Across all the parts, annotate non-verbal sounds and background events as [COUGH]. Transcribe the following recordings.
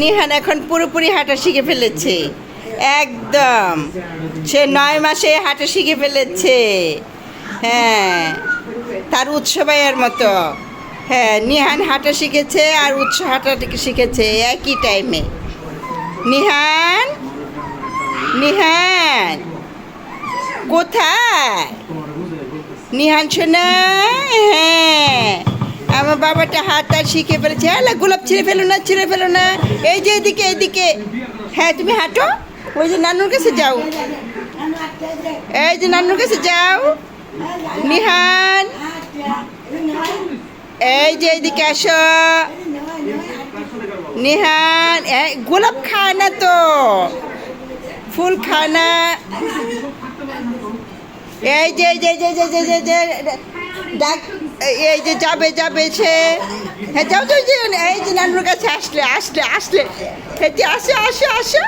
নিহান এখন পুরোপুরি হাঁটা শিখে ফেলেছে। একদম। সে নয় মাসে হাঁটা শিখে ফেলেছে। হ্যাঁ তার উৎসবাইয়ের মতো। হ্যাঁ নিহান হাঁটা শিখেছে আর উৎস হাঁটা শিখেছে একই টাইমে নিহান? নিহান? কোথায়? নিহান শোনা? হ্যাঁ। আমার বাবাটা হাত আর শিখে ফেলেছে। হ্যাঁ গোলাপ ছিঁড়ে ফেলো না ছিঁড়ে ফেলো না। এই যে এদিকে এদিকে। হ্যাঁ তুমি হাঁটো। ওই যে নানুর কাছে যাও। এই যে নানুর কাছে যাও। নিহান। এই যে এদিকে আসো। নিহান। গোলাপ খায় না তো। ফুল খায় না। এই যে এই যে যে যে, যে, যে ডাক। এই যে যাবে যাবে সে। হ্যাঁ যাও যাও এই যে নানুর কাছে আসলে আসলে আসলে। হেঁটে আসো আসো আসো।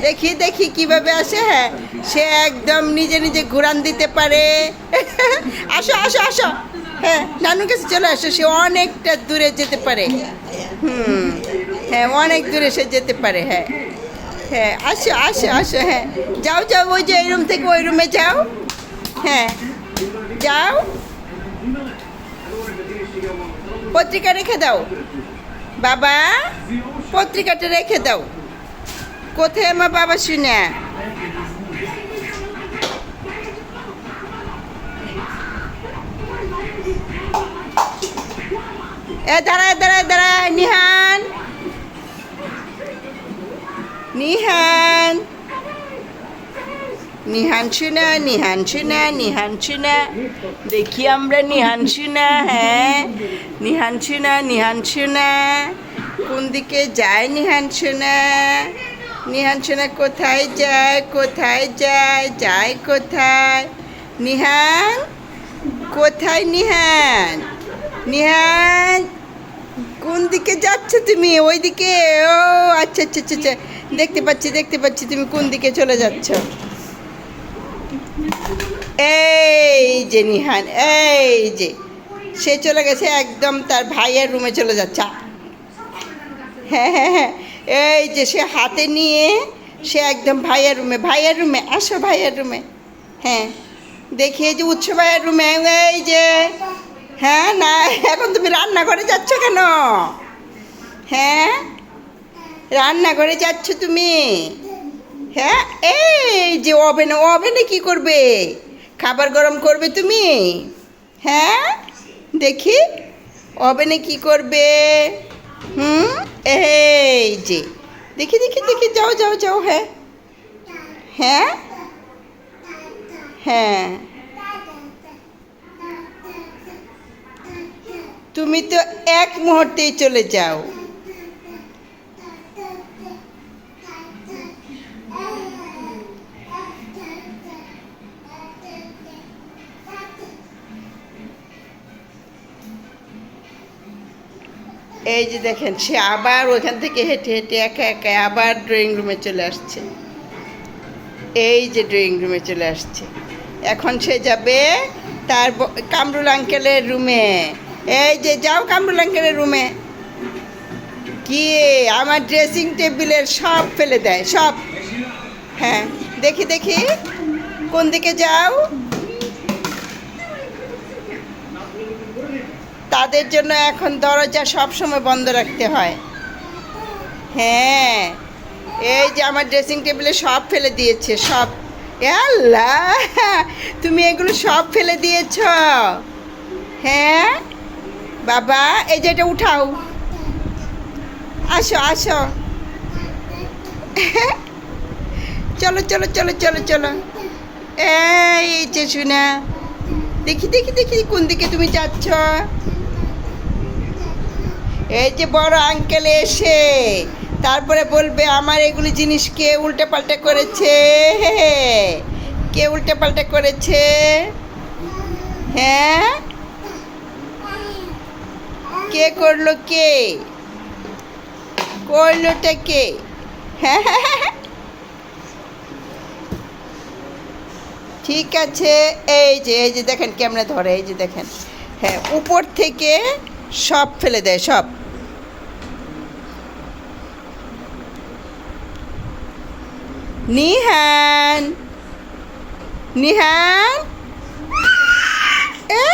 দেখি দেখি কীভাবে আসে হ্যাঁ সে একদম নিজে নিজে ঘুরান দিতে পারে। [LAUGHS] আসো আসো আসো। হ্যাঁ নানুর কাছে চলে আসো, সে অনেকটা দূরে যেতে পারে। হুম হ্যাঁ অনেক দূরে সে যেতে পারে হ্যাঁ হ্যাঁ আসো আসো আসো হ্যাঁ যাও যাও, ওই যে এই রুম থেকে ওই রুমে যাও। হ্যাঁ যাও। পত্রিকা রেখে দাও। বাবা, পত্রিকাটা রেখে দাও। কোথায় আমার বাবা শুনে? এ দাঁড়ায় দাঁড়ায় দাঁড়ায় নিহান। নিহান। নিহান শুনা নিহান শুনা নিহান শুনা দেখি আমরা নিহান শুনা হ্যাঁ। নিহান শুনা নিহান শুনা কোন দিকে যায় নিহান শুনা নিহান শুনা কোথায় যায় কোথায় যায় যায় কোথায়? নিহান কোথায় নিহান? নিহান, কোন দিকে যাচ্ছ তুমি? ওই দিকে ও আচ্ছা আচ্ছা আচ্ছা আচ্ছা। দেখতে পাচ্ছি দেখতে পাচ্ছি তুমি কোন দিকে চলে যাচ্ছ? এই যে নিহান, এই যে। সে চলে গেছে একদম তার ভাইয়ের রুমে চলে যাচ্ছে। হ্যাঁ হ্যাঁ হ্যাঁ। এই যে সে হাতে নিয়ে সে একদম ভাইয়ের রুমে ভাইয়ের রুমে আসো ভাইয়ের রুমে হ্যাঁ দেখি এই যে উৎস ভাইয়ের রুমে এই যে। হ্যাঁ না, এখন তুমি রান্নাঘরে যাচ্ছ কেন? হ্যাঁ রান্নাঘরে যাচ্ছ তুমি? হ্যাঁ এই যে ওভেনে ওভেনে কি করবে? খাবার গরম করবে তুমি? হ্যাঁ? দেখি। ওভেনে কি করবে? হুম? এই যে। দেখি দেখি দেখি। যাও যাও যাও হ্যাঁ। হ্যাঁ? হ্যাঁ। তুমি তো এক মুহূর্তেই চলে যাও। এই যে দেখেন, সে আবার ওখান থেকে হেঁটে হেঁটে একা একা আবার ড্রয়িং রুমে চলে আসছে। এই যে ড্রয়িং রুমে চলে আসছে। এখন সে যাবে তার কামরুল আঙ্কেলের রুমে এই যে, যাও কামরুল আঙ্কেলের রুমে কি আমার ড্রেসিং টেবিলের সব ফেলে দেয়, সব। হ্যাঁ দেখি দেখি। কোন দিকে যাও? তাদের জন্য এখন দরজা সব সময় বন্ধ রাখতে হয়। হ্যাঁ এই যে আমার ড্রেসিং টেবিলে সব ফেলে দিয়েছে, সব। আল্লাহ, তুমি এগুলো সব ফেলে দিয়েছ। হ্যাঁ বাবা, এই যে এটা উঠাও। আসো আসো। চলো চলো চলো চলো চলো। এই যে শুনা দেখি দেখি দেখি কোন দিকে তুমি যাচ্ছ। এই যে বড় আঙ্কেল এসে, তারপরে বলবে, আমার এগুলি জিনিস কে উল্টে পাল্টে করেছে? [LAUGHS] কে উল্টে পাল্টে করেছে? হ্যাঁ? কে করল কে? করলোটা কে? হ্যাঁ [LAUGHS] ঠিক আছে, এই যে এই যে দেখেন কেমনে ধরে, এই যে দেখেন। হ্যাঁ উপর থেকে সব ফেলে দেয়, সব। নিহান নিহান এ,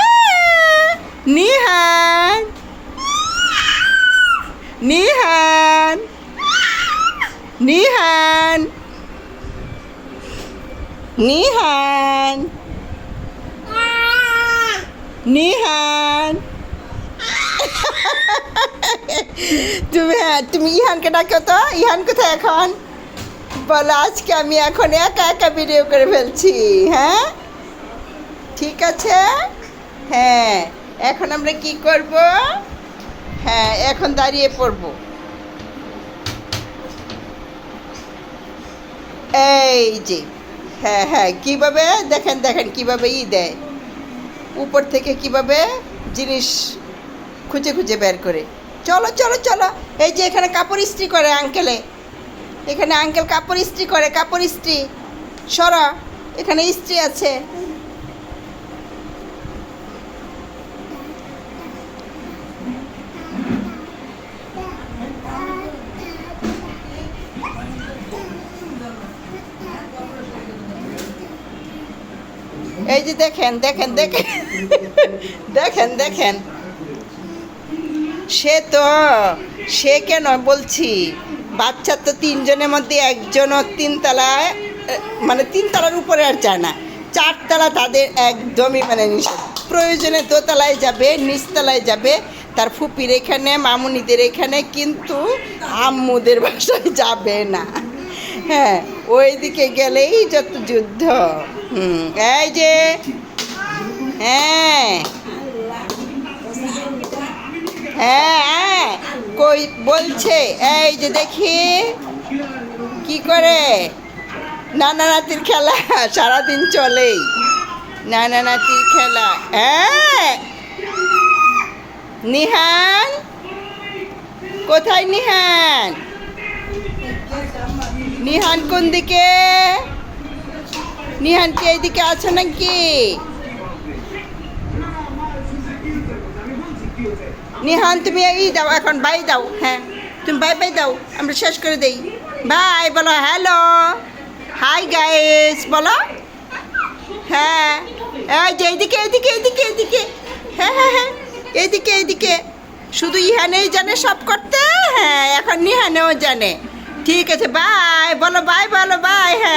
নিহান নিহান নিহান নিহান নিহান তুমি হ্যাঁ তুমি ইহানকে ডাকো তো ইহান কোথায় এখন বলো, আজকে আমি এখন একা একা ভিডিও করে ফেলছি হ্যাঁ? ঠিক আছে? হ্যাঁ এখন আমরা কি করব? হ্যাঁ এখন দাঁড়িয়ে পড়ব। এই যে হ্যাঁ হ্যাঁ কীভাবে? দেখেন দেখেন, কীভাবে ই দেয়। উপর থেকে কীভাবে জিনিস খুঁজে খুঁজে বের করে। চলো চলো চলো, এই যে এখানে কাপড় ইস্ত্রি করে আঙ্কেলে। এখানে আঙ্কেল কাপড় ইস্ত্রি করে, কাপড় ইস্ত্রি। সরা, এখানে ইস্ত্রি আছে। এই যে দেখেন দেখেন দেখেন। দেখেন দেখেন। সে তো, সে কেন বলছি? বাচ্চা তো তিনজনের মধ্যে একজনও তিনতলায় মানে তিনতলার উপরে আর যায় না। চারতলা তাদের একদমই মানে নিষেধ। প্রয়োজনে দোতলায় যাবে, নিচতলায় যাবে, তার ফুপির এখানে, মামুনিদের এখানে, কিন্তু আম্মুদের বাসায় যাবে না। হ্যাঁ ওইদিকে গেলেই যত যুদ্ধ। হুম, এই যে হ্যাঁ। হ্যাঁ কই বলছে? এই যে দেখি। কি করে? নানা নাতির খেলা, সারাদিন চলেই। নানা নাতির খেলা। হ্যাঁ। নিহান? কোথায় নিহান? নিহান কোন দিকে? নিহান কি এইদিকে আছে নাকি? নিহান, তুমি এই দাও, এখন বাই দাও হ্যাঁ তুমি বাই বাই দাও, আমরা শেষ করে দেই। বাই, বলো হ্যালো, হাই গাইস, বলো হ্যাঁ এই যে এইদিকে এইদিকে এইদিকে এইদিকে হ্যাঁ হ্যাঁ হ্যাঁ এইদিকে এইদিকে, শুধু ইহানেই জানে সব করতে হ্যাঁ এখন নিহানেও জানে। ঠিক আছে, বাই, বলো বাই বলো, বাই হ্যাঁ